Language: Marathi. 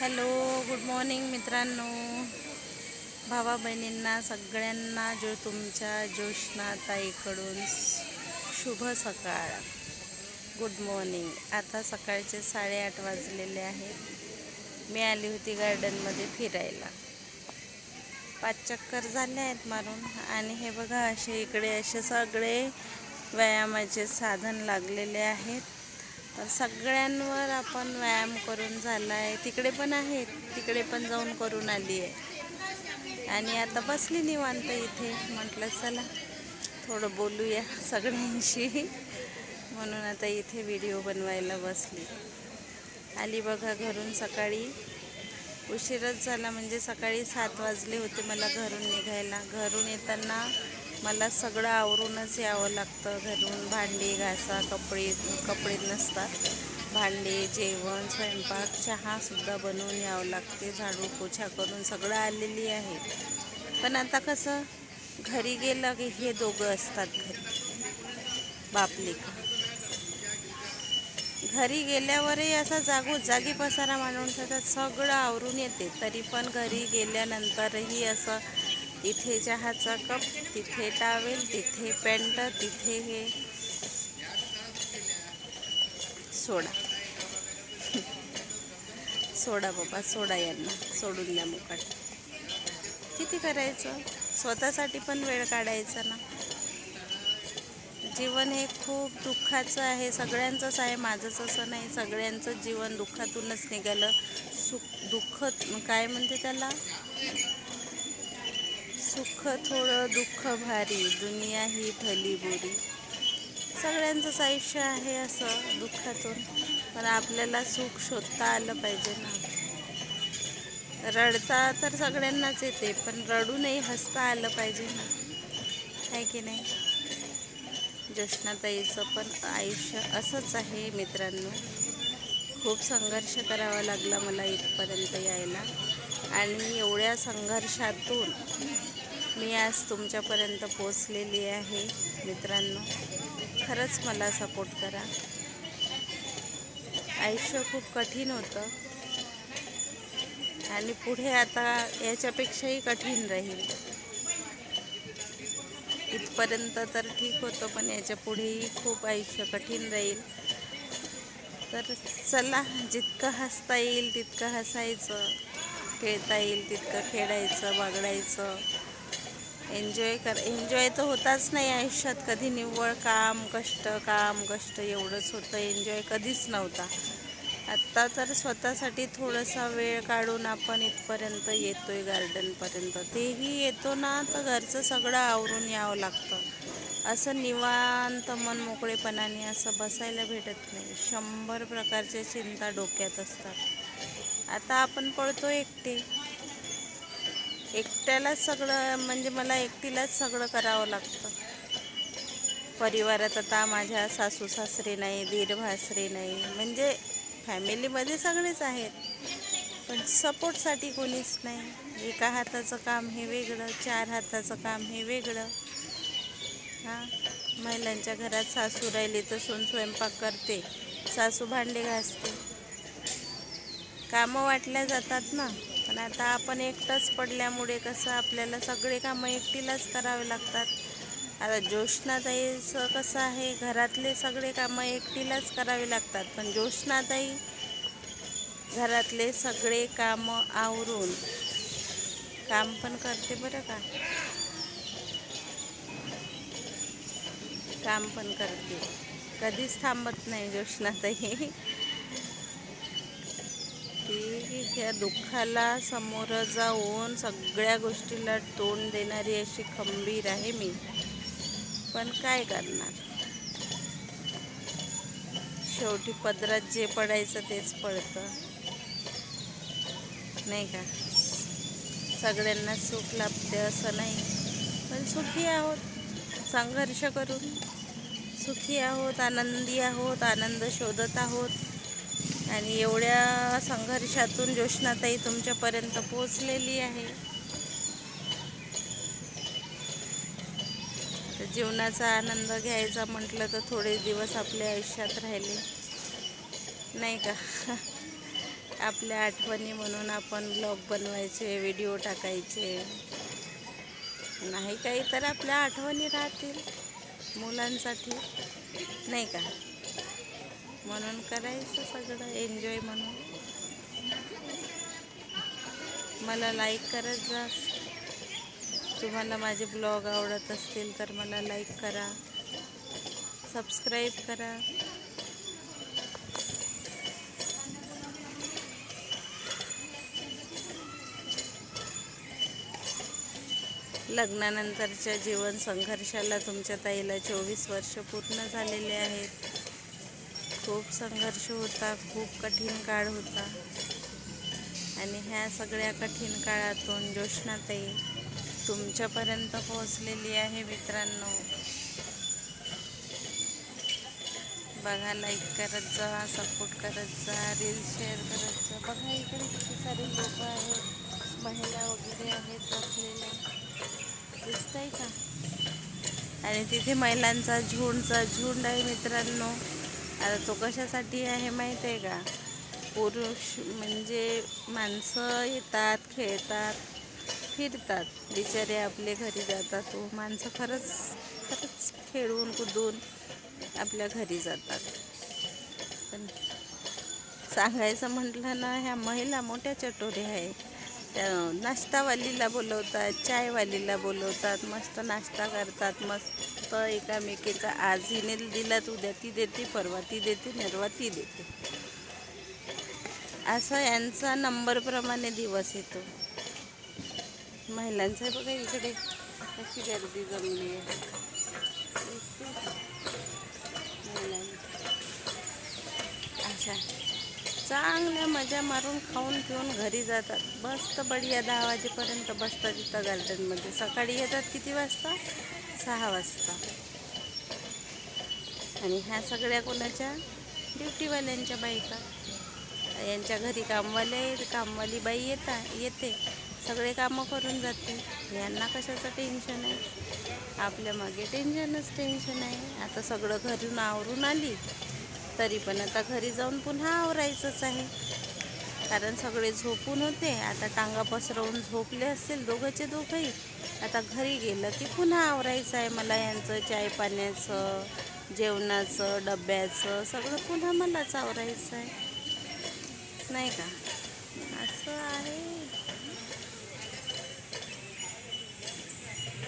हॅलो गुड मॉर्निंग मित्रांनो. भावा बहिणींना सगळ्यांना जो तुमच्या ज्योष्णाताईकडून शुभ सकाळ. Good morning. आता सकाळचे साडेआठ वाजलेले आहेत. मी आली होती गार्डनमध्ये फिरायला. पाच चक्कर झाले आहेत मारून. आणि हे बघा असे इकडे असे सगळे व्यायामाचे साधन लागलेले आहेत. तर सगळ्यांवर आपण व्यायाम करून झाला आहे तिकडे पण आहेत तिकडे पण जाऊन करून आली आहे. आणि आता बसली निवांत इथे. म्हटलं चला थोडं बोलूया सगळ्यांशी. म्हणून आता इथे व्हिडिओ बनवायला बसली. आली बघा घरून सकाळी. उशीरच झाला म्हणजे सकाळी सात वाजले होते मला घरून निघायला. घरून येताना मला सगळं आवरूनच यावं लागतं. घरून भांडी घासा कपडे कपडे नसतात भांडे जेवण स्वयंपाक चहासुद्धा बनवून यावं लागते. झाडू पोछा करून सगळं आलेली आहे. पण आता कसं घरी गेलं की हे दोघं असतात घरी. बापलेखा घरी गेल्यावरही असा जागो जागी पसारा मांडून ठेवतात. सगळं आवरून येते. तरी पण घरी गेल्यानंतरही असं इथे चहाचा कप तिथे टावेल तिथे पॅन्ट तिथे हे. सोडा. सोडा बाबा सोडा यांना. सोडून द्या मुकाट. किती करायचं? स्वतःसाठी पण वेळ काढायचा ना. जीवन हे खूप दुःखाचं आहे. सगळ्यांचंच आहे. माझंच असं नाही. सगळ्यांचं जीवन दुःखातूनच निघालं. सुख दुःख काय म्हणते त्याला? सुख थोडं दुःख भारी दुनिया ही भली बोरी. सगळ्यांचंच आयुष्य आहे असं दुःखातून पण आपल्याला सुख शोधता आलं पाहिजे ना. रडता तर सगळ्यांनाच येते पण रडूनही हसता आलं पाहिजे ना. आहे की नाही? ज्योष्णाताईचं पण आयुष्य असंच आहे मित्रांनो. खूप संघर्ष करावा लागला मला इथपर्यंत यायला. आणि एवढ्या संघर्षातून मी आज तुमच्यापर्यंत पोचलेली आहे मित्रांनो. खरंच मला सपोर्ट करा. आयुष्य खूप कठीण होतं. आणि पुढे आता याच्यापेक्षाही कठीण राहील. इथपर्यंत तर ठीक होतं पण याच्या पुढेही खूप आयुष्य कठीण राहील. तर चला जितकं हसता येईल तितकं हसायचं खेळता येईल तितकं खेळायचं बागडायचं एन्जॉय कर एन्जॉय तर होताच नाही आयुष्यात. कधी निव्वळ काम कष्ट काम कष्ट एवढंच होतं. एन्जॉय कधीच नव्हता. आत्ता तर स्वतःसाठी थोडासा वेळ काढून आपण इथपर्यंत येतो आहे गार्डनपर्यंत तेही येतो ना तर घरचं सगळं आवरून यावं लागतं. असं निवांत मन मोकळेपणाने असं बसायला भेटत नाही. शंभर प्रकारच्या चिंता डोक्यात असतात. आता आपण पळतो एकटे. एकट्यालाच सगळं म्हणजे मला एकटीलाच सगळं करावं लागतं. परिवारात आता माझ्या सासू सासरे नाही दीर भासरे नाही म्हणजे फॅमिलीमध्ये सगळेच आहेत. पण सपोर्टसाठी कोणीच नाही. एका हाताचं काम हे वेगळं चार हाताचं काम हे वेगळं. हां? महिलांच्या घरात सासू राहिली तर सून स्वयंपाक करते सासू भांडे घासते. कामं वाटल्या जातात ना. पण आता आपण एकटंच पडल्यामुळे कसं आपल्याला सगळे कामं एकटीलाच करावे लागतात. आता ज्योष्णाताईचं कसं आहे घरातले सगळे कामं एकटीलाच करावे लागतात. पण ज्योष्णाताई घरातले सगळे कामं आवरून काम पण करते बरं का. काम पण करते. कधीच थांबत नाही ज्योष्णाताई की ह्या दुःखाला समोर जाऊन सगळ्या गोष्टीला तोंड देणारी अशी खंबीर आहे मी. पण काय करणार? शेवटी पदरात जे पडायचं तेच पडतं. नाही का? सगळ्यांना सुख लाभते असं नाही. पण सुखी आहोत. संघर्ष करून सुखी आहोत आनंदी आहोत आनंद शोधत आहोत. आणि एवढ्या संघर्षातून ज्योष्णाताई तुमच्यापर्यंत पोचलेली आहे. जीवनाचा आनंद घ्यायचा म्हटलं तर थोडे दिवस आपल्या आयुष्यात राहिले. नाही का? आपल्या आठवणी म्हणून आपण ब्लॉग बनवायचे व्हिडिओ टाकायचे. नाही काही तर आपल्या आठवणी राहतील मुलांसाठी. नाही का? म्हणून करायचं सगळं एन्जॉय म्हणून. मला लाईक करत जा. तुम्हाला माझे ब्लॉग आवडत असतील तर मला लाईक करा. सबस्क्राईब करा. लग्नानंतरच्या जीवन संघर्षाला तुमच्या ताईला चोवीस वर्ष पूर्ण झालेले आहेत. खूप संघर्ष होता खूप कठीण काळ होता. आणि ह्या सगळ्या कठीण काळातून ज्योष्णाताई तुमच्यापर्यंत पोहोचलेली आहे मित्रांनो. बघा लाईक करत जा सपोर्ट करत जा रील शेअर करत जा. बघा इकडे किती सारे लोक आहेत महिला वगैरे आहेत बसलेल्या. दिसतंय का? आणि तिथे महिलांचा झुंडचा झुंड आहे मित्रांनो. आता तो कशासाठी आहे माहीत आहे का? पुरुष म्हणजे माणसं येतात खेळतात फिरतात. बिचारे आपले घरी जातात. तो माणसं खरंच खरंच खेळून कुदून आपल्या घरी जातात. पण सांगायचं म्हटलं ना ह्या महिला मोठ्या चटोऱ्या आहेत. नाश्तावालीला बोलवतात चायवालीला बोलवतात मस्त नाश्ता करतात मस्त एकामेकीचा आज हिने दिलात उद्या ती देते परवा ती देते नरवा ती देते. असा यांचा नंबरप्रमाणे दिवस येतो. महिलांचा बघा इकडे. कशी गर्दी जमली आहे. चांगल्या मजा मारून खाऊन पिऊन घरी जातात. मस्त बढिया दहा वाजेपर्यंत बसतात तिथं गार्डनमध्ये सकाळी येतात किती वाजता? सहा वाजता. आणि ह्या सगळ्या कोणाच्या? ड्युटीवाल्यांच्या बायका. यांच्या घरी कामवाले कामवाली बाई येता येते. सगळे कामं करून जाते. यांना कशाचं टेन्शन आहे? आपल्या मागे टेन्शनच टेन्शन आहे. आता सगळं घरून आवरून आली. तरी पण आता घरी जाऊन पुन्हा आवरायचंच आहे. कारण सगळे झोपून होते. आता टांगा पसरवून झोपले असतील दोघंचे दोघंही. आता घरी गेलं की पुन्हा आवरायचं आहे. मला यांचं चाय पाण्याचं जेवणाचं डब्याचं सगळं पुन्हा मलाच आवरायचं आहे. नाही का?